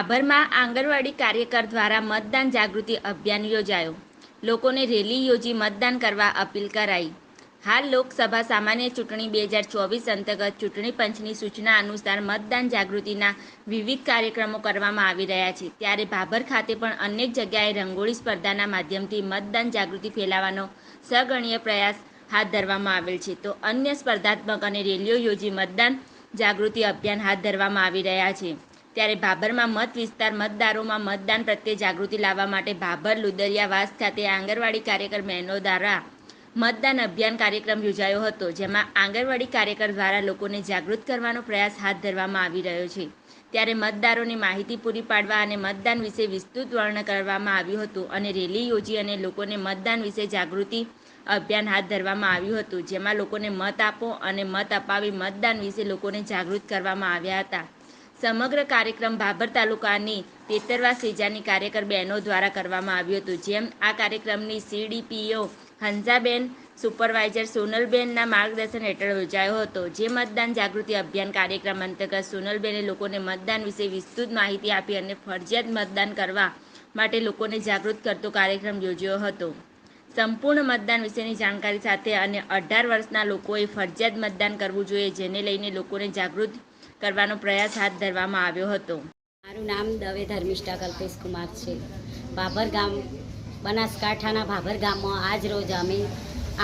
ભાભરમાં આંગણવાડી કાર્યકર દ્વારા મતદાન જાગૃતિ અભિયાન યોજાયો. લોકોને રેલી યોજી મતદાન કરવા અપીલ કરાઈ. હાલ લોકસભા સામાન્ય ચૂંટણી બે હજાર ચોવીસ અંતર્ગત ચૂંટણી પંચની સૂચના અનુસાર મતદાન જાગૃતિના વિવિધ કાર્યક્રમો કરવામાં આવી રહ્યા છે. ત્યારે ભાભર ખાતે પણ અનેક જગ્યાએ રંગોળી સ્પર્ધાના માધ્યમથી મતદાન જાગૃતિ ફેલાવવાનો સગણીય પ્રયાસ હાથ ધરવામાં આવેલ છે. તો અન્ય સ્પર્ધાત્મક અને રેલીઓ યોજી મતદાન જાગૃતિ અભિયાન હાથ ધરવામાં આવી રહ્યા છે. ત્યારે ભાભરમાં મત વિસ્તાર, મતદારોમાં મતદાન પ્રત્યે જાગૃતિ લાવવા માટે ભાભર લુદરિયાવાસ ખાતે આંગણવાડી કાર્યકર બહેનો દ્વારા મતદાન અભિયાન કાર્યક્રમ યોજાયો હતો, જેમાં આંગણવાડી કાર્યકર દ્વારા લોકોને જાગૃત કરવાનો પ્રયાસ હાથ ધરવામાં આવી રહ્યો છે. ત્યારે મતદારોને માહિતી પૂરી પાડવા અને મતદાન વિશે વિસ્તૃત વર્ણન કરવામાં આવ્યું હતું અને રેલી યોજી અને લોકોને મતદાન વિશે જાગૃતિ અભિયાન હાથ ધરવામાં આવ્યું હતું, જેમાં લોકોને મત આપો અને મત અપાવી મતદાન વિશે લોકોને જાગૃત કરવામાં આવ્યા હતા. સમગ્ર કાર્યક્રમ ભાભર તાલુકાની તેતરવા સેજાની કાર્યકર બહેનો દ્વારા કરવામાં આવ્યું હતું. જેમ આ કાર્યક્રમની સીડીપીઓ હંસાબેન, સુપરવાઇઝર સોનલબેનના માર્ગદર્શન હેઠળ યોજાયો હતો. જે મતદાન જાગૃતિ અભિયાન કાર્યક્રમ અંતર્ગત સોનલબેને લોકોને મતદાન વિશે વિસ્તૃત માહિતી આપી અને ફરજિયાત મતદાન કરવા માટે લોકોને જાગૃત કરતો કાર્યક્રમ યોજ્યો હતો. સંપૂર્ણ મતદાન વિશેની જાણકારી સાથે અને અઢાર વર્ષના લોકોએ ફરજિયાત મતદાન કરવું જોઈએ, જેને લઈને લોકોને જાગૃત કરવાનો પ્રયાસ હાથ ધરવામાં આવ્યો હતો. મારું નામ દવે ધર્મિષ્ઠા કલ્પેશ કુમાર છે. ભાભર ગામ, બનાસકાંઠાના ભાભર ગામમાં આજ રોજ અમે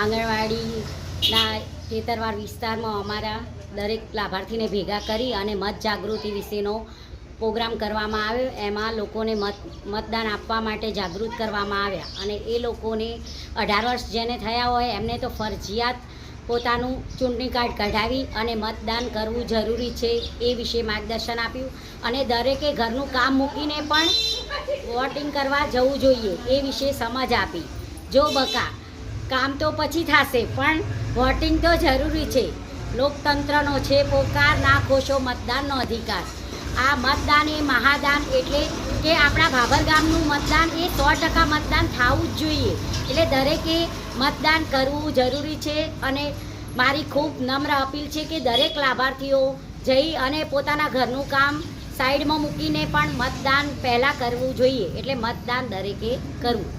આંગણવાડીના ખેતરવાર વિસ્તારમાં અમારા દરેક લાભાર્થીને ભેગા કરી અને મત જાગૃતિ વિશેનો પ્રોગ્રામ કરવામાં આવ્યો. એમાં લોકોને મત, મતદાન આપવા માટે જાગૃત કરવામાં આવ્યા અને એ લોકોને અઢાર વર્ષ જેને થયા હોય એમને તો ફરજિયાત પોતાનું ચૂંટણી કાર્ડ કઢાવી અને મતદાન કરવું જરૂરી છે એ વિશે માર્ગદર્શન આપ્યું. અને દરેકે ઘરનું કામ મૂકીને પણ વોટિંગ કરવા જવું જોઈએ એ વિશે સમજ આપી. જો બકા, કામ તો પછી થશે, પણ વોટિંગ તો જરૂરી છે. લોકતંત્રનો છે પોકાર, ના ખોશો મતદાનનો અધિકાર. આ મતદાન એ મહાદાન એટલે કે આપણા ભાભર ગામનું મતદાન એ સો ટકા મતદાન થવું જ જોઈએ. એટલે દરેકે મતદાન કરવું જરૂરી છે અને મારી ખૂબ નમ્ર અપીલ છે કે દરેક લાભાર્થીઓ જઈ અને પોતાના ઘરનું કામ સાઈડમાં મૂકીને પણ મતદાન પહેલાં કરવું જોઈએ. એટલે મતદાન દરેકે કરવું.